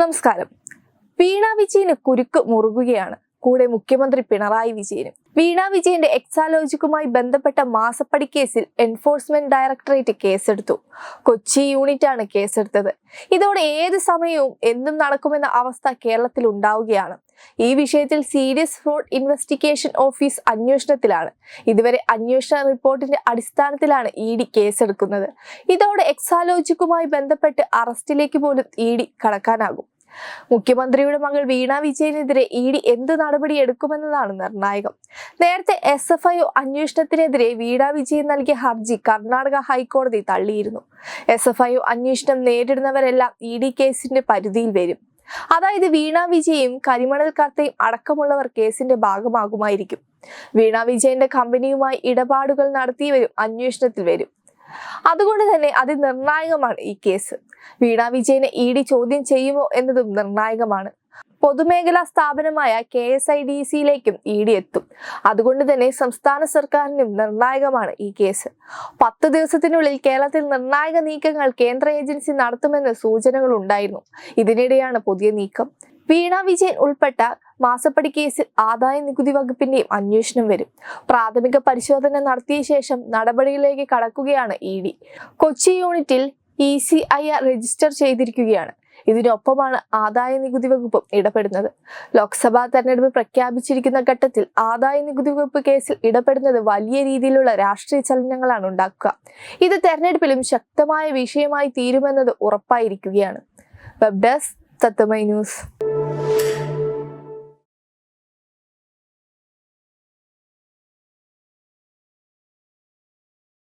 നമസ്കാരം. വീണ വിജയന് കുരുക്ക് മുറുകുകയാണ്. കൂടെ മുഖ്യമന്ത്രി പിണറായി വിജയനും. വീണ വിജയന്റെ എക്സാലോജിക്കുമായി ബന്ധപ്പെട്ട മാസപ്പടി കേസിൽ എൻഫോഴ്സ്മെന്റ് ഡയറക്ടറേറ്റ് കേസെടുത്തു. കൊച്ചി യൂണിറ്റാണ് കേസെടുത്തത്. ഇതോടെ ഏത് സമയവും എന്തും നടക്കുമെന്ന അവസ്ഥ കേരളത്തിൽ ഉണ്ടാവുകയാണ്. ഈ വിഷയത്തിൽ സീരിയസ് ഫ്രോഡ് ഇൻവെസ്റ്റിഗേഷൻ ഓഫീസ് അന്വേഷണത്തിലാണ്. ഇതുവരെ അന്വേഷണ റിപ്പോർട്ടിന്റെ അടിസ്ഥാനത്തിലാണ് ഇ ഡി കേസെടുക്കുന്നത്. ഇതോടെ എക്സാലോജിക്കുമായി ബന്ധപ്പെട്ട് അറസ്റ്റിലേക്ക് പോലും ഇ ഡി കടക്കാനാകും. മുഖ്യമന്ത്രിയുടെ മകൾ വീണ വിജയനെതിരെ ഇ ഡി എന്ത് നടപടി എടുക്കുമെന്നതാണ് നിർണായകം. നേരത്തെ എസ് എഫ് ഐ അന്വേഷണത്തിനെതിരെ വീണ വിജയൻ നൽകിയ ഹർജി കർണാടക ഹൈക്കോടതി തള്ളിയിരുന്നു. എസ് എഫ് ഐ അന്വേഷണം നേരിടുന്നവരെല്ലാം ഇ ഡി കേസിന്റെ പരിധിയിൽ വരും. അതായത് വീണ വിജയും കരിമണൽ കർത്തയും അടക്കമുള്ളവർ കേസിന്റെ ഭാഗമാകുമായിരിക്കും. വീണ വിജയന്റെ കമ്പനിയുമായി ഇടപാടുകൾ നടത്തിയവരും അന്വേഷണത്തിൽ വരും. അതുകൊണ്ട് തന്നെ അതിനിർണായകമാണ് ഈ കേസ്. വീണ വിജയനെ ഇ ഡി ചോദ്യം ചെയ്യുമോ എന്നതും നിർണായകമാണ്. പൊതുമേഖലാ സ്ഥാപനമായ കെ എസ് ഐ ഡി സിയിലേക്കും ഇ ഡി എത്തും. അതുകൊണ്ട് തന്നെ സംസ്ഥാന സർക്കാരിനും നിർണായകമാണ് ഈ കേസ്. പത്ത് ദിവസത്തിനുള്ളിൽ കേരളത്തിൽ നിർണായക നീക്കങ്ങൾ കേന്ദ്ര ഏജൻസി നടത്തുമെന്ന് സൂചനകൾ ഉണ്ടായിരുന്നു ഇതിനിടെയാണ് പുതിയ നീക്കം. വീണ വിജയൻ ഉൾപ്പെട്ട മാസപ്പടി കേസിൽ ആദായ നികുതി വകുപ്പിന്റെയും അന്വേഷണം വരും. പ്രാഥമിക പരിശോധന നടത്തിയ ശേഷം നടപടിയിലേക്ക് കടക്കുകയാണ് ഇ ഡി. കൊച്ചി യൂണിറ്റിൽ E C I R register ചെയ്തിരിക്കുകയാണ്. ഇതിനൊപ്പമാണ് ആദായ നികുതി വകുപ്പും ഇടപെടുന്നത്. ലോക്സഭാ തെരഞ്ഞെടുപ്പ് പ്രഖ്യാപിച്ചിരിക്കുന്ന ഘട്ടത്തിൽ ആദായ നികുതി വകുപ്പ് കേസിൽ ഇടപെടുന്നത് വലിയ രീതിയിലുള്ള രാഷ്ട്രീയ ചലനങ്ങളാണ് ഉണ്ടാക്കുക. ഇത് തെരഞ്ഞെടുപ്പിലും ശക്തമായ വിഷയമായി തീരുമെന്നത് ഉറപ്പായിരിക്കുകയാണ്. വെബ് ഡെസ്ക് തത്തമൈ ന്യൂസ്.